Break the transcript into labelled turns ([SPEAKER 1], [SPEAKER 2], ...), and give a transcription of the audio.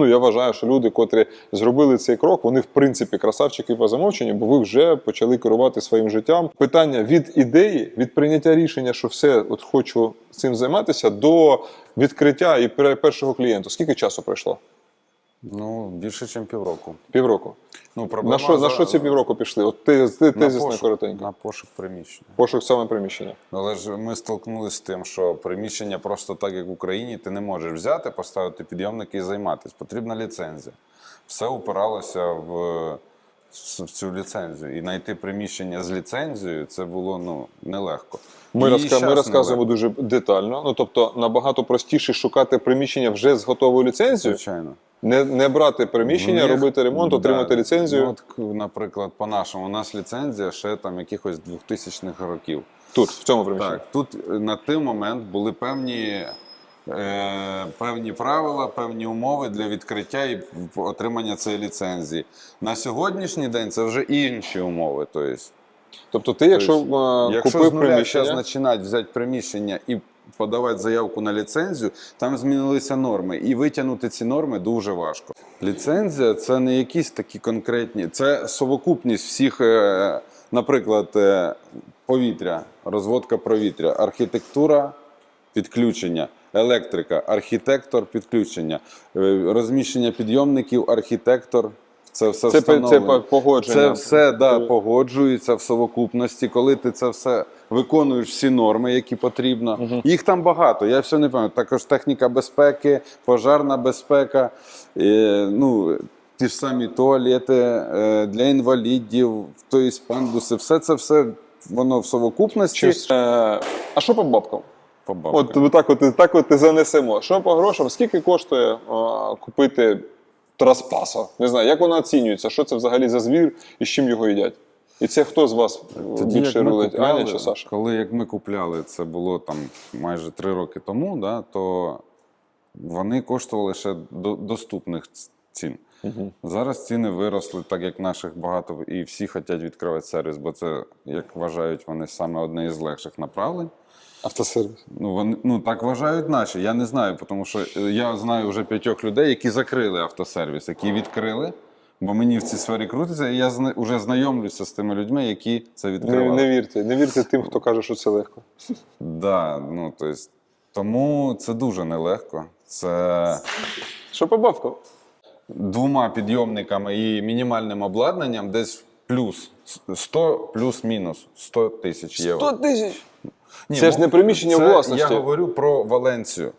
[SPEAKER 1] Ну, я вважаю, що люди, котрі зробили цей крок, вони в принципі красавчики по замовченню, бо ви вже почали керувати своїм життям. Питання від ідеї, від прийняття рішення, що все, от хочу цим займатися, до відкриття і першого клієнту. Скільки часу пройшло?
[SPEAKER 2] Ну, більше, ніж півроку.
[SPEAKER 1] Півроку.
[SPEAKER 2] Ну, проблема
[SPEAKER 1] На що, на що ці півроку пішли? От ти, ти
[SPEAKER 2] на
[SPEAKER 1] тезисно
[SPEAKER 2] пошук,
[SPEAKER 1] коротенько.
[SPEAKER 2] на пошук приміщення.
[SPEAKER 1] Пошук саме приміщення.
[SPEAKER 2] Але ж ми столкнулися з тим, що приміщення просто так, як в Україні, ти не можеш взяти, поставити підйомники і займатися. Потрібна ліцензія. Все упиралося в, в цю ліцензію. І знайти приміщення з ліцензією це було ну, нелегко.
[SPEAKER 1] Ми, розка... ми розказуємо
[SPEAKER 2] нелегко,
[SPEAKER 1] дуже детально. Ну тобто набагато простіше шукати приміщення вже з готовою ліцензією,
[SPEAKER 2] Звичайно.
[SPEAKER 1] Не, не брати приміщення,
[SPEAKER 2] Ну,
[SPEAKER 1] робити ремонт,
[SPEAKER 2] да.
[SPEAKER 1] отримати ліцензію.
[SPEAKER 2] Ну, от, наприклад, по-нашому, у нас ліцензія ще там якихось 2000-х років.
[SPEAKER 1] Тут, в цьому приміщенні.
[SPEAKER 2] Так, тут е, на той момент були певні, е, певні правила, певні умови для відкриття і отримання цієї ліцензії. На сьогоднішній день це вже інші умови. Тобто,
[SPEAKER 1] Тобто, ти, якщо
[SPEAKER 2] Тобто,
[SPEAKER 1] е,
[SPEAKER 2] якщо
[SPEAKER 1] купив
[SPEAKER 2] з нуля
[SPEAKER 1] приміщення,
[SPEAKER 2] зараз починати взяти приміщення і подавати заявку на ліцензію, там змінилися норми. І витягнути ці норми дуже важко. Ліцензія це не якісь такі конкретні, це совокупність всіх, е, наприклад, е, повітря, розводка повітря, архітектура, підключення. Електрика, архітектор, підключення, е, розміщення підйомників, архітектор. Це все
[SPEAKER 1] це, це, погодження.
[SPEAKER 2] Це все да, погоджується в совокупності, коли ти це все виконуєш всі норми, які потрібно. Їх там багато, я все не пам'ятаю. Також техніка безпеки, пожарна безпека, е, ну, ті ж самі туалети е, для інвалідів, тобто пандуси, все це все воно в совокупності.
[SPEAKER 1] Чи, е, а що по бабкам?
[SPEAKER 2] По бабкам.
[SPEAKER 1] От так, от, так от і занесемо. Що по грошам? Скільки коштує е, купити траспасо? Не знаю, як вона оцінюється? Що це взагалі за звір і з чим його їдять? І це хто з вас
[SPEAKER 2] Тоді,
[SPEAKER 1] більше рулить? Аня чи Саша?
[SPEAKER 2] Коли як ми купляли, це було там майже три роки тому, да, то вони коштували ще до, доступних цін.
[SPEAKER 1] Угу.
[SPEAKER 2] Зараз ціни виросли, так як наших багато, і всі хочуть відкривати сервіс, бо це, як вважають, вони саме одне із легших направлень.
[SPEAKER 1] Автосервіс.
[SPEAKER 2] Ну, вони, ну так вважають наші. Я не знаю, тому що е, я знаю вже п'ятьох людей, які закрили автосервіс, які відкрили. Бо мені в цій сфері крутиться, і я вже знайомлюся з тими людьми, які це
[SPEAKER 1] Не,
[SPEAKER 2] відкривали.
[SPEAKER 1] не вірте, не вірте тим, хто каже, що це легко.
[SPEAKER 2] Да, ну, то есть, тому це дуже нелегко. Це
[SPEAKER 1] Що по бабкам?
[SPEAKER 2] Двома підйомниками і мінімальним обладнанням десь плюс 100 плюс-мінус 100 тисяч євро.
[SPEAKER 1] 100 тисяч.
[SPEAKER 2] Ні,
[SPEAKER 1] Це ж
[SPEAKER 2] ну,
[SPEAKER 1] не приміщення
[SPEAKER 2] це
[SPEAKER 1] власності.
[SPEAKER 2] Я говорю про Валенцію.